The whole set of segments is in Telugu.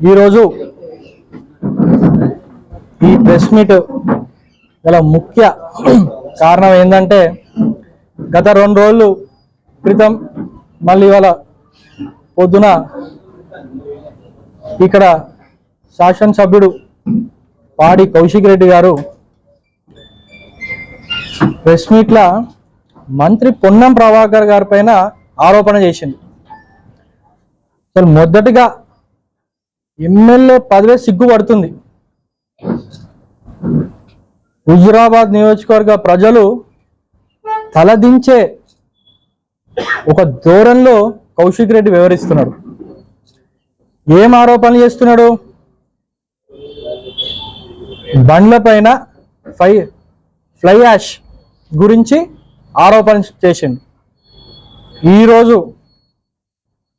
ఈరోజు ఈ ప్రెస్ మీట్ గల ముఖ్య కారణం ఏంటంటే గత రెండు రోజులు క్రితం మళ్ళీ ఇవాళ పొద్దున ఇక్కడ శాసనసభ్యుడు పాడి కౌశిక్ రెడ్డి గారు ప్రెస్ మీట్ల మంత్రి పొన్నం ప్రభాకర్ గారి పైన ఆరోపణ చేసింది అసలు మొదటిగా ఎమ్మెల్యే పదవే సిగ్గుపడుతుంది. హుజురాబాద్ నియోజకవర్గ ప్రజలు తలదించే ఒక ధోరణిలో కౌశిక్ రెడ్డి వివరిస్తున్నాడు ఏం ఆరోపణలు చేస్తున్నాడు? బండ్ల పైన ఫై ఫ్లై యాష్ గురించి ఆరోపణ చేసిండు. ఈరోజు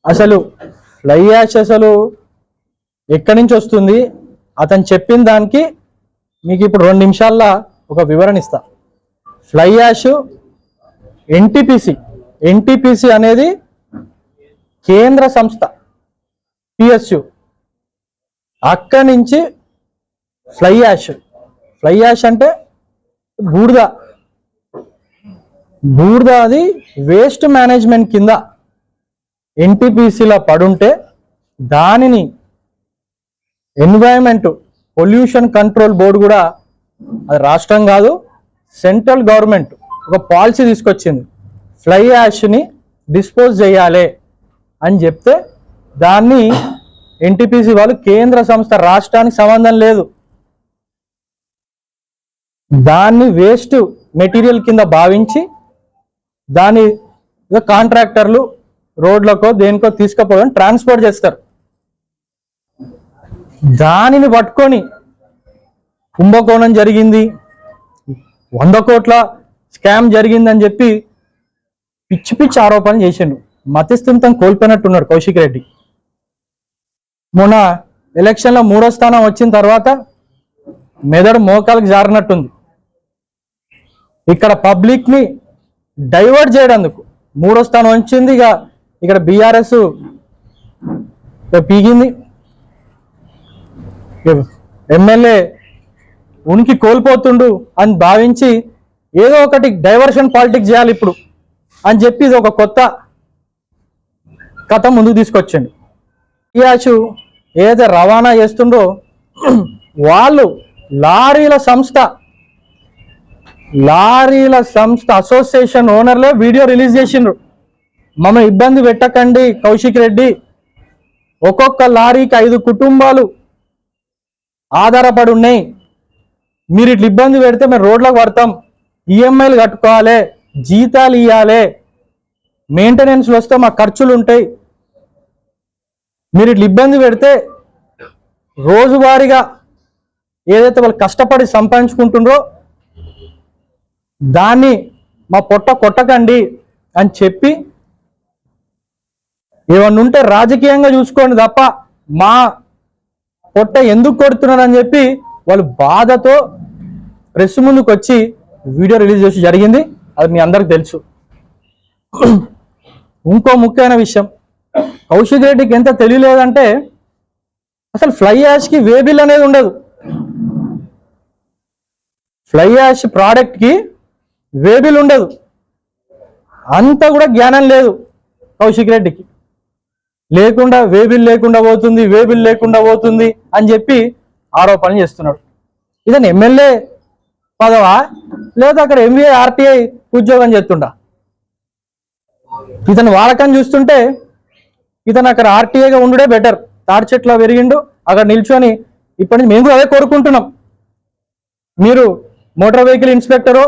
అసలు ఫ్లై యాష్ అసలు ఎక్కడి నుంచి వస్తుంది? అతను చెప్పిన దానికి మీకు ఇప్పుడు రెండు నిమిషాల్లో ఒక వివరణ ఇస్తా. Fly ash NTPC. ఎన్టీపీసీ అనేది కేంద్ర సంస్థ పిఎస్యు. అక్కడి నుంచి ఫ్లై యాష్. ఫ్లై యాష్ అంటే బూడిద. బూడిద అది వేస్ట్ మేనేజ్మెంట్ కింద ఎన్టీపీసీలో పడుంటే దానిని ఎన్వైరన్మెంట్ పొల్యూషన్ కంట్రోల్ బోర్డు కూడా అది రాష్ట్రం కాదు సెంట్రల్ గవర్నమెంట్ ఒక పాలసీ తీసుకొచ్చింది. ఫ్లై యాష్ని డిస్పోజ్ చేయాలి అని చెప్తే దాన్ని ఎన్టీపీసీ వాళ్ళు కేంద్ర సంస్థ రాష్ట్రానికి సంబంధం లేదు. దాన్ని వేస్ట్ మెటీరియల్ కింద భావించి దాని కాంట్రాక్టర్లు రోడ్లకో దేనికో తీసుకుపోవడం ట్రాన్స్పోర్ట్ చేస్తారు. దానిని పట్టుకొని కుంభకోణం జరిగింది. వంద కోట్ల స్కామ్ జరిగిందని చెప్పి పిచ్చి పిచ్చి ఆరోపణ చేసిండు. మతిస్థిమితం కోల్పోయినట్టున్నాడు కౌశిక్ రెడ్డి. మొన్న ఎలక్షన్లో మూడో స్థానం వచ్చిన తర్వాత మెదడు మోకాలకు జారినట్టుంది. ఇక్కడ పబ్లిక్ని డైవర్ట్ చేయడందుకు మూడో స్థానం వచ్చింది ఇక ఇక్కడ బీఆర్ఎస్ పీగింది. ఎమ్మెల్యే ఉనికి కోల్పోతుండు అని భావించి ఏదో ఒకటి డైవర్షన్ పాలిటిక్స్ చేయాలి ఇప్పుడు అని చెప్పి ఇది ఒక కొత్త కథ ముందుకు తీసుకొచ్చండి. ఇయాచు ఏదైతే రవాణా చేస్తుండో వాళ్ళు లారీల సంస్థ లారీల సంస్థ అసోసియేషన్ ఓనర్లే వీడియో రిలీజ్ చేసిండ్రు. మమ్మ ఇబ్బంది పెట్టకండి కౌశిక్ రెడ్డి. ఒక్కొక్క లారీకి ఐదు కుటుంబాలు ఆధారపడి ఉన్నాయి. మీరు ఇట్లా ఇబ్బంది పెడితే మేము రోడ్లకు పడతాం. ఈఎంఐలు కట్టుకోవాలి జీతాలు ఇవ్వాలి మెయింటెనెన్స్లు వస్తే మా ఖర్చులు ఉంటాయి. మీరు ఇట్లా ఇబ్బంది పెడితే రోజువారీగా ఏదైతే వాళ్ళు కష్టపడి సంపాదించుకుంటుండ్రో దాన్ని మా పొట్ట కొట్టకండి అని చెప్పి ఏమన్నా ఉంటే రాజకీయంగా చూసుకోండి తప్ప మా పొట్ట ఎందుకు కొడుతున్నారని చెప్పి వాళ్ళు బాధతో ప్రెస్ ముందుకు వచ్చి వీడియో రిలీజ్ చేసి జరిగింది. అది మీ అందరికి తెలుసు. ఇంకో ముఖ్యమైన విషయం. కౌశిక్ రెడ్డికి ఎంత తెలియలేదంటే అసలు ఫ్లై యాష్కి వేబిల్ అనేది ఉండదు. ఫ్లై యాష్ ప్రోడక్ట్కి వేబిల్ ఉండదు. అంత కూడా జ్ఞానం లేదు కౌశిక్ రెడ్డికి. లేకుండా వేబిల్ లేకుండా పోతుంది వేబిల్ లేకుండా పోతుంది అని చెప్పి ఆరోపణ చేస్తున్నాడు. ఇతను ఎమ్మెల్యే పదవా? లేదా అక్కడ ఎంబీఏ ఆర్టీఐ ఉద్యోగం చేస్తుండా? ఇతను వాడకం చూస్తుంటే ఇతను అక్కడ ఆర్టీఐగా ఉండుడే బెటర్ తాడి చెట్లో పెరిగిండు అక్కడ నిల్చొని ఇప్పటి నుంచి మేము కూడా అదే కోరుకుంటున్నాం. మీరు మోటార్ వెహికల్ ఇన్స్పెక్టరు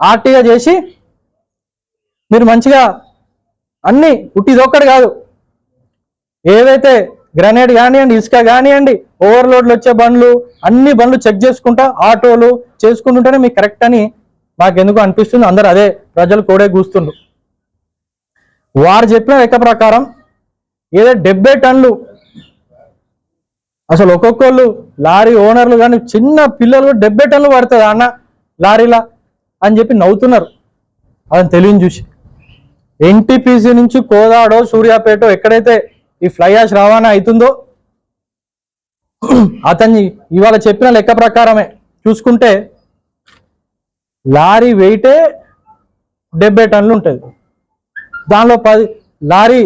ఆర్టీఐ చేసి మీరు మంచిగా అన్ని ఉట్టిదొక్కడు కాదు. ఏవైతే గ్రనేడ్ కానివ్వండి ఇసుక కానివ్వండి ఓవర్లోడ్లు వచ్చే బండ్లు అన్ని బండ్లు చెక్ చేసుకుంటా ఆటోలు చేసుకుంటుంటేనే మీకు కరెక్ట్ అని మాకెందుకు అనిపిస్తుంది. అందరు అదే ప్రజలు కోడే కూస్తుండ్రు వారు చెప్పిన లెక్క ప్రకారం ఏదో డెబ్బై టన్లు అసలు ఒక్కొక్కళ్ళు లారీ ఓనర్లు కానీ చిన్న పిల్లలు డెబ్బై టన్లు పడుతుంది అన్న లారీలా అని చెప్పి నవ్వుతున్నారు. అదని తెలియని చూసి. ఎన్టీపీసీ నుంచి కోదాడో సూర్యాపేట ఎక్కడైతే ఈ ఫ్లై యాష్ రవాణా అవుతుందో? అతన్ని ఇవాళ చెప్పిన లెక్క ప్రకారమే. చూసుకుంటే లారీ వెయిటే డెబ్బై టన్నులు ఉంటుంది. దానిలో పది లారీ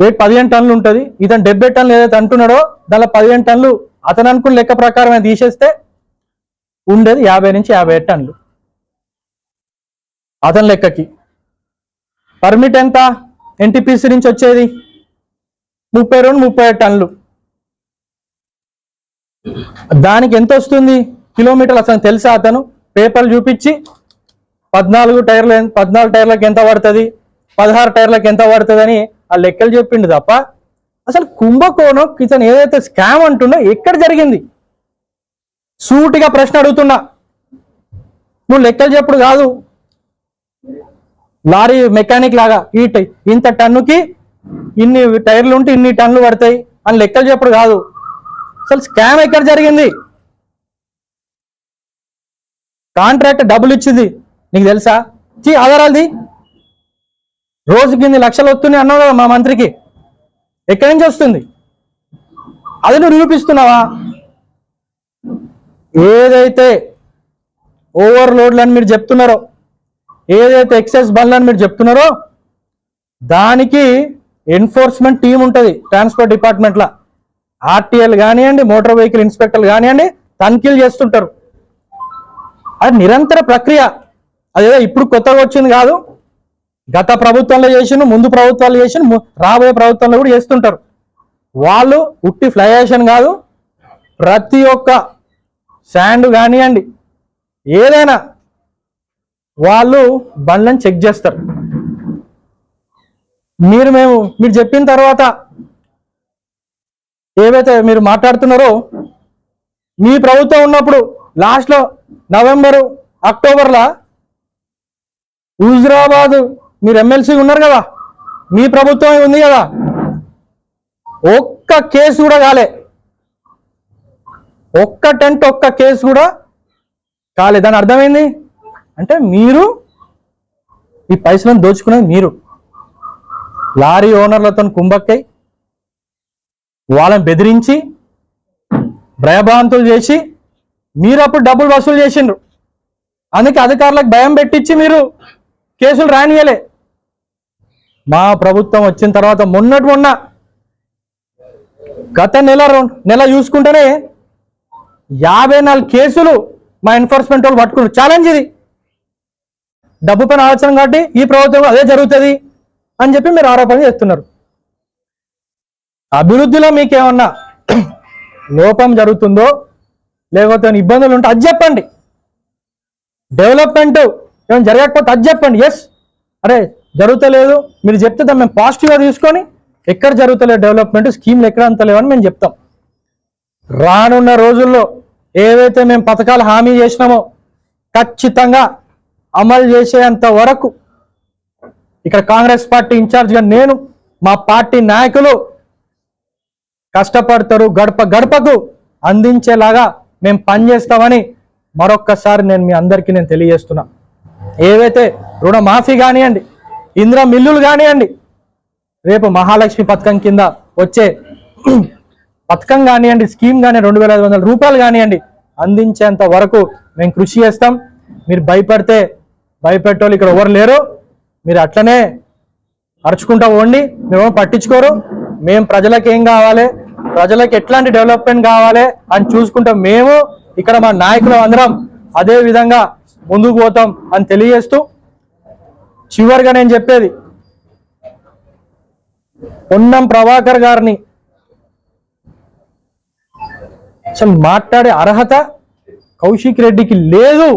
వెయిట్ పదిహేను టన్నులు ఉంటుంది. ఇతను డెబ్బై టన్నులు ఏదైతే అంటున్నాడో దానిలో పదిహేను టన్నులు అతను అనుకున్న లెక్క ప్రకారమే తీసేస్తే ఉండేది యాభై నుంచి యాభై టన్లు టన్నులు. అతని లెక్కకి. పర్మిట్ ఎంత? ఎన్టీపీసీ నుంచి వచ్చేది? ముప్పై రెండు ముప్పై ఐదు టన్నులు. దానికి ఎంత వస్తుంది? కిలోమీటర్లు అసలు తెలుసా అతను? పేపర్లు చూపించి పద్నాలుగు టైర్లు పద్నాలుగు టైర్లకు ఎంత పడుతుంది? పదహారు టైర్లకు ఎంత పడుతుంది అని ఆ లెక్కలు చెప్పిండు తప్ప అసలు కుంభకోణం ఇతను ఏదైతే స్కామ్ అంటుండో ఎక్కడ జరిగింది? సూటిగా ప్రశ్న అడుగుతున్నా. నువ్వు లెక్కలు చెప్పుడు కాదు. లారీ మెకానిక్ లాగా ఈ టై- ఇంత టన్నుకి ఇన్ని టైర్లు ఉంటే ఇన్ని టన్నులు పడతాయి అని లెక్కలు చెప్పడు కాదు. అసలు స్కామ్ ఎక్కడ జరిగింది? కాంట్రాక్ట్ డబ్బులు ఇచ్చింది. నీకు తెలుసా? చీ ఆధారాలది. రోజుకి ఇన్ని లక్షలు వస్తున్నాయి అన్నావు కదా మా మంత్రికి. ఎక్కడి నుంచి వస్తుంది? అది నువ్వు నిరూపిస్తున్నావా? ఏదైతే ఓవర్లోడ్లు అని మీరు చెప్తున్నారో ఏదైతే ఎక్సైజ్ బండ్లు అని మీరు చెప్తున్నారో దానికి ఎన్ఫోర్స్మెంట్ టీం ఉంటుంది ట్రాన్స్పోర్ట్ డిపార్ట్మెంట్లో ఆర్టీఎల్ కానివ్వండి మోటార్ వెహికల్ ఇన్స్పెక్టర్లు కానివ్వండి తనిఖీలు చేస్తుంటారు. అది నిరంతర ప్రక్రియ. అదేదో ఇప్పుడు కొత్తగా వచ్చింది కాదు. గత ప్రభుత్వంలో చేసిన ముందు ప్రభుత్వాలు చేసిన ము- రాబోయే ప్రభుత్వంలో కూడా చేస్తుంటారు. వాళ్ళు ఉట్టి ఫ్లైయేషన్ కాదు ప్రతి ఒక్క శాండ్ కానివ్వండి ఏదైనా వాళ్ళు బండ్లను చెక్ చేస్తారు. మీరు మేము మీరు చెప్పిన తర్వాత ఏవైతే మీరు మాట్లాడుతున్నారో మీ ప్రభుత్వం ఉన్నప్పుడు లాస్ట్లో నవంబరు అక్టోబర్లో హుజరాబాద్ మీరు ఎమ్మెల్సీ ఉన్నారు కదా మీ ప్రభుత్వం ఉంది కదా ఒక్క కేసు కూడా కాలే. ఒక్క టెంట్ ఒక్క కేసు కూడా కాలే. దాని అర్థమైంది? అంటే మీరు ఈ పైసలను దోచుకునేది మీరు. లారీ ఓనర్లతో కుంభక్కై వాళ్ళని బెదిరించి భయభ్రాంతులు చేసి మీరు అప్పుడు డబ్బులు వసూలు చేసిండ్రు. అందుకే అధికారులకు భయం పెట్టించి మీరు కేసులు రానియలే. మా ప్రభుత్వం వచ్చిన తర్వాత మొన్నటి మొన్న గత నెల రెండు నెల చూసుకుంటేనే యాభై నాలుగు కేసులు మా ఎన్ఫోర్స్మెంట్ వాళ్ళు పట్టుకున్నారు. ఛాలెంజ్ ఇది. డబ్బు పైన ఆలోచన కాబట్టి ఈ ప్రభుత్వం అదే జరుగుతుంది అని చెప్పి మీరు ఆరోపణ చేస్తున్నారు. అభివృద్ధిలో మీకేమన్నా లోపం జరుగుతుందో లేకపోతే ఇబ్బందులు ఉంటే అది చెప్పండి. డెవలప్మెంట్ ఏమైనా జరగకపోతే అది చెప్పండి. ఎస్ అరే జరుగుతలేదు. మీరు చెప్తే దాన్ని మేము పాజిటివ్గా తీసుకొని ఎక్కడ జరుగుతలేదు డెవలప్మెంట్ స్కీమ్లు ఎక్కడ అంత లేవని మేము చెప్తాం. రానున్న రోజుల్లో ఏవైతే మేము పథకాలు హామీ చేసినామో ఖచ్చితంగా అమలు చేసేంత వరకు ఇక్కడ కాంగ్రెస్ పార్టీ ఇన్ఛార్జ్గా నేను మా పార్టీ నాయకులు కష్టపడతారు గడప గడపకు అందించేలాగా మేము పనిచేస్తామని మరొక్కసారి నేను మీ అందరికీ నేను తెలియజేస్తున్నా. ఏవైతే రుణమాఫీ కానివ్వండి ఇంద్ర మిల్లులు కానివ్వండి రేపు మహాలక్ష్మి పథకం కింద వచ్చే పథకం కానివ్వండి స్కీమ్ కానీ రెండు వేల ఐదు వందల రూపాయలు కానివ్వండి అందించేంత వరకు మేము కృషి చేస్తాం. మీరు భయపడితే భయపెట్టోళ్ళు ఇక్కడ ఎవరు లేరు. మీరు అట్లనే అరుచుకుంటా పోండి. మేము పట్టించుకోరు. మేము ప్రజలకు ఏం కావాలి? ప్రజలకు ఎట్లాంటి డెవలప్మెంట్ కావాలి అని చూసుకుంటాం. మేము ఇక్కడ మా నాయకులు అందరం అదే విధంగా ముందుకు పోతాం అని తెలియజేస్తూ చివరిగా నేను చెప్పేది. పొన్నం ప్రభాకర్ గారిని అసలు మాట్లాడే అర్హత కౌశిక్ రెడ్డికి లేదు.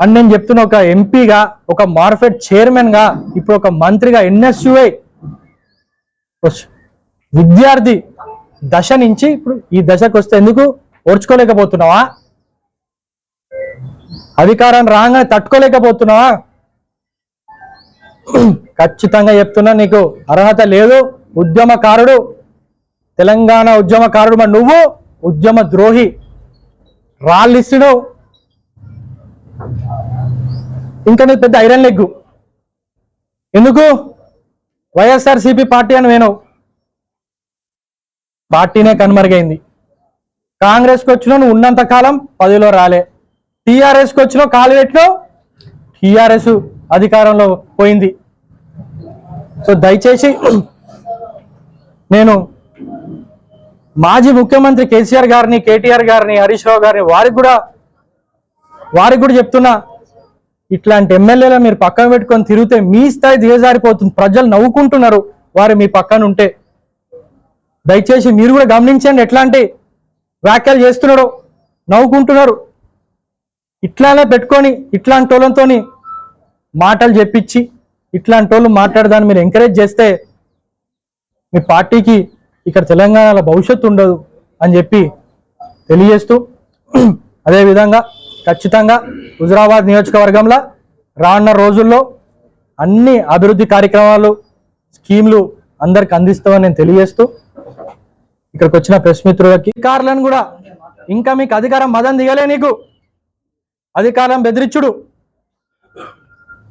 అని నేను చెప్తున్న ఒక ఎంపీగా ఒక మార్ఫెట్ చైర్మన్గా ఇప్పుడు ఒక మంత్రిగా ఎన్ఎస్యుఐ విద్యార్థి దశ నుంచి ఇప్పుడు ఈ దశకు వస్తే ఎందుకు ఓర్చుకోలేకపోతున్నావా? అధికారం రాగానే తట్టుకోలేకపోతున్నావా? ఖచ్చితంగా చెప్తున్నా నీకు అర్హత లేదు. ఉద్యమకారుడు తెలంగాణ ఉద్యమకారుడు మరి నువ్వు ఉద్యమ ద్రోహి రాళ్ళిస్తుడు ఇంకా నీకు పెద్ద ఐరన్ లెగ్గు. ఎందుకు? వైఎస్ఆర్సీపీ పార్టీ అని వేణవు. పార్టీనే కనుమరుగైంది. కాంగ్రెస్కి వచ్చినా నువ్వు ఉన్నంత కాలం పదిలో రాలే. టీఆర్ఎస్కి వచ్చినా కాలు పెట్టినావు టీఆర్ఎస్ అధికారంలో పోయింది. సో దయచేసి నేను మాజీ ముఖ్యమంత్రి కేసీఆర్ గారిని కేటీఆర్ గారిని హరీష్ రావు గారిని వారికి కూడా వారికి కూడా చెప్తున్నా ఇట్లాంటి ఎమ్మెల్యేలు మీరు పక్కన పెట్టుకొని తిరిగితే మీ స్థాయి దిగజారిపోతుంది. ప్రజలు నవ్వుకుంటున్నారు. వారు మీ పక్కన ఉంటే దయచేసి మీరు కూడా గమనించండి ఎట్లాంటి వ్యాఖ్యలు చేస్తున్నారు. నవ్వుకుంటున్నారు. ఇట్లానే పెట్టుకొని ఇట్లాంటి వాళ్ళతో మాటలు చెప్పించి ఇట్లాంటి వాళ్ళు మాట్లాడదాన్ని మీరు ఎంకరేజ్ చేస్తే మీ పార్టీకి ఇక్కడ తెలంగాణలో భవిష్యత్తు ఉండదు అని చెప్పి తెలియజేస్తూ అదేవిధంగా ఖచ్చితంగా హుజురాబాద్ నియోజకవర్గంలో రానున్న రోజుల్లో అన్ని అభివృద్ధి కార్యక్రమాలు స్కీమ్లు అందరికి అందిస్తామని నేను తెలియజేస్తూ ఇక్కడికి వచ్చిన ప్రెస్ మిత్రులకి అధికారులను కూడా ఇంకా మీకు అధికారం మదం దిగలే నీకు. అధికారం బెదిరించుడు.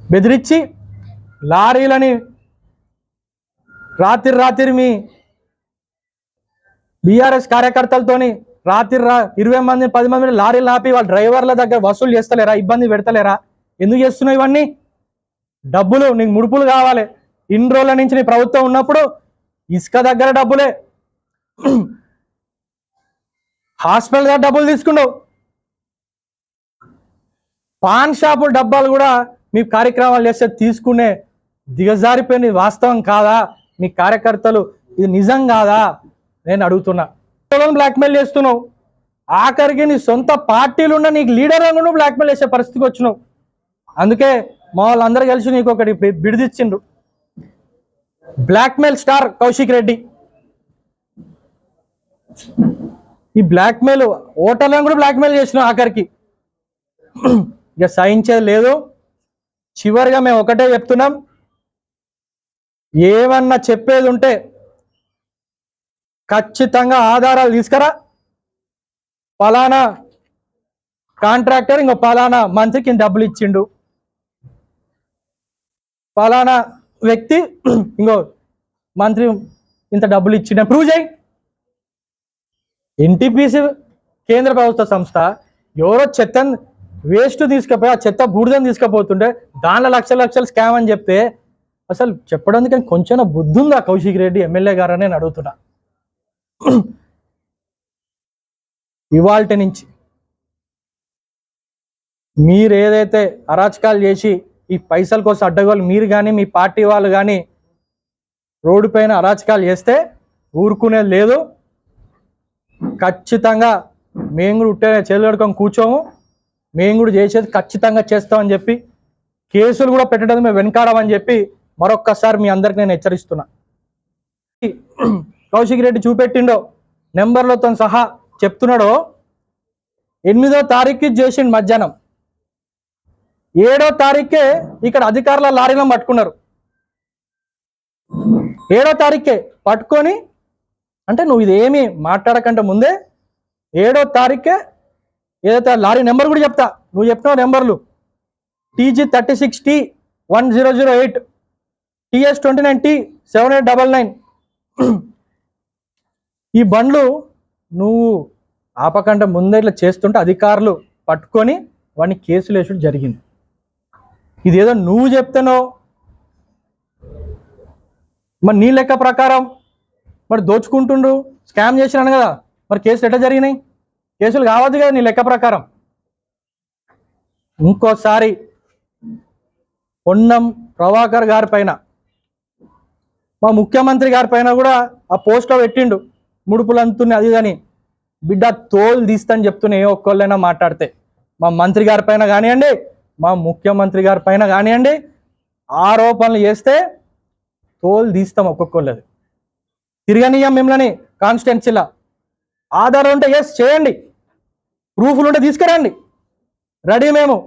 బెదిరించి లారీలని రాత్రి రాత్రి మీ బీఆర్ఎస్ కార్యకర్తలతోని రాత్రి రా ఇరవై మంది పది మంది లారీలు ఆపి వాళ్ళ డ్రైవర్ల దగ్గర వసూలు చేస్తలేరా? ఇబ్బంది పెడతలేరా? ఎందుకు చేస్తున్నావు ఇవన్నీ? డబ్బులు నీకు ముడుపులు కావాలి. ఇన్ని రోజుల నుంచి నీ ప్రభుత్వం ఉన్నప్పుడు ఇసుక దగ్గర డబ్బులే. హాస్పిటల్ దగ్గర డబ్బులు తీసుకున్నావు. పాన్ షాపుల డబ్బాలు కూడా మీ కార్యక్రమాలు చేస్తే తీసుకునే దిగజారిపోయిన వాస్తవం కాదా? మీ కార్యకర్తలు ఇది నిజం కాదా? నేను అడుగుతున్నా. బ్లాక్మెయిల్ చేస్తున్నావు. ఆఖరికి నీ సొంత పార్టీలు ఉన్న నీకు లీడర్ కూడా బ్లాక్మెయిల్ చేసే పరిస్థితికి వచ్చినావు. అందుకే మా వాళ్ళందరూ కలిసి నీకు ఒకటి బిడిదిచ్చిండ్రు. Blackmail star Kaushik Reddy. ఈ బ్లాక్మెయిల్ ఓటర్లను కూడా బ్లాక్మెయిల్ చేసినాం ఆఖరికి. ఇక సహించేది లేదు. చివరిగా మేము ఒకటే చెప్తున్నాం. ఏమన్నా చెప్పేది ఉంటే ఖచ్చితంగా ఆధారాలు తీసుకురా. పలానా కాంట్రాక్టర్ ఇంకో పలానా మంత్రికి ఇంత డబ్బులు ఇచ్చిండు. పలానా వ్యక్తి ఇంకో మంత్రి ఇంత డబ్బులు ఇచ్చిండ. ప్రూవ్ చేయి. ఎన్టీపీసీ కేంద్ర ప్రభుత్వ సంస్థ ఎవరో చెత్త వేస్ట్ తీసుకుపోయి ఆ చెత్త బూడిదని తీసుకుపోతుంటే దానిలో లక్షల లక్షలు స్కామ్ అని చెప్తే అసలు చెప్పడానికి కొంచెం బుద్ధి ఉందా కౌశిక్ రెడ్డి ఎమ్మెల్యే గారు అని నేను అడుగుతున్నా. ఇవాల్టి నుంచి మీరు ఏదైతే అరాచకాలు చేసి ఈ పైసల కోసం అడ్డగోలు మీరు కానీ మీ పార్టీ వాళ్ళు కానీ రోడ్డు పైన అరాచకాలు చేస్తే ఊరుకునేది లేదు. ఖచ్చితంగా మేము కూడా ఉట్టే చేతులు కూర్చోము. మేము కూడా చేసేది ఖచ్చితంగా చేస్తామని చెప్పి కేసులు కూడా పెట్టడం మేము వెనకాడమని చెప్పి మరొక్కసారి మీ అందరికి నేను హెచ్చరిస్తున్నా. కౌశిక్ రెడ్డి చూపెట్టిండో నెంబర్లతో సహా చెప్తున్నాడో ఎనిమిదో తారీఖు చేసిండు మధ్యాహ్నం. ఏడో తారీఖే ఇక్కడ అధికారుల లారీలో పట్టుకున్నారు. ఏడో తారీఖే పట్టుకొని అంటే నువ్వు ఇదేమి మాట్లాడకంటే ముందే ఏడో తారీఖే ఏదైతే లారీ నెంబర్ కూడా చెప్తా నువ్వు చెప్పినావు నెంబర్లు. TG thirty six T one zero zero eight TS twenty nine T seven eight double nine. ఈ బండ్లు నువ్వు ఆపకుండా ముందే ఇట్లా చేస్తుంటే అధికారులు పట్టుకొని వాడిని కేసులు వేసుడు జరిగింది. ఇదేదో నువ్వు చెప్తానో మరి నీ లెక్క ప్రకారం మరి దోచుకుంటుండు స్కామ్ చేసినాను కదా మరి కేసులు ఎట్లా జరిగినాయి? కేసులు కావద్దు కదా నీ లెక్క ప్రకారం. ఇంకోసారి పొన్నం ప్రభాకర్ గారి పైన మా ముఖ్యమంత్రి గారి పైన కూడా ఆ పోస్ట్లో పెట్టిండు. ముడుపులు అంటున్నాయి అది కానీ బిడ్డ తోలు తీస్తని చెప్తున్నా ఏ ఒక్కళ్ళైనా మాట్లాడితే మా మంత్రి గారి పైన కానివ్వండి మా ముఖ్యమంత్రి గారి పైన కానివ్వండి ఆరోపణలు చేస్తే తోలు తీస్తాం ఒక్కొక్కళ్ళది. తిరగనియ్యం మిమ్మల్ని కాన్స్టిట్యున్సీలా. ఆధారం ఉంటే ఎస్ చేయండి. ప్రూఫ్లు ఉంటే తీసుకురండి. రెడీ మేము.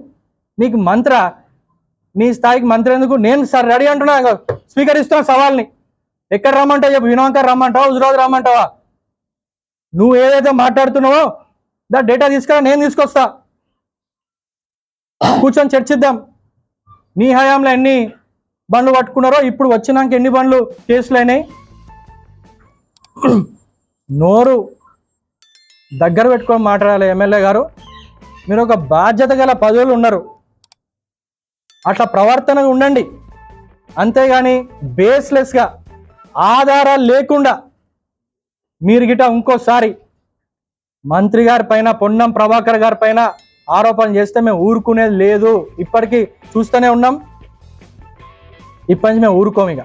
నీకు మంత్ర నీ స్థాయికి మంత్రి ఎందుకు? నేను సార్ రెడీ అంటున్నా స్వీకరిస్తున్నా సవాల్ని. ఎక్కడ రమ్మంటావు చెప్పు? వినోంకర్ రమ్మంటావా? హుజరాబాద్ రమ్మంటావా? నువ్వు ఏదైతే మాట్లాడుతున్నావో దా డేటా తీసుకురా నేను తీసుకొస్తా. కూర్చొని చర్చిద్దాం. నీ హయాంలో ఎన్ని బండ్లు పట్టుకున్నారో ఇప్పుడు వచ్చినాక ఎన్ని బండ్లు కేసులు అయినాయి? నోరు దగ్గర పెట్టుకొని మాట్లాడాలి ఎమ్మెల్యే గారు. మీరు ఒక బాధ్యత గల పదవులు ఉన్నారు. అట్లా ప్రవర్తన ఉండండి. అంతేగాని బేస్లెస్గా ఆధారాలు లేకుండా మీరు గిట ఇంకోసారి మంత్రి గారి పైన పొన్నం ప్రభాకర్ గారి పైన ఆరోపణ చేస్తే మేము ఊరుకునేది లేదు. ఇప్పటికీ చూస్తూనే ఉన్నాం. ఇప్పటి నుంచి మేము ఊరుకోము ఇక.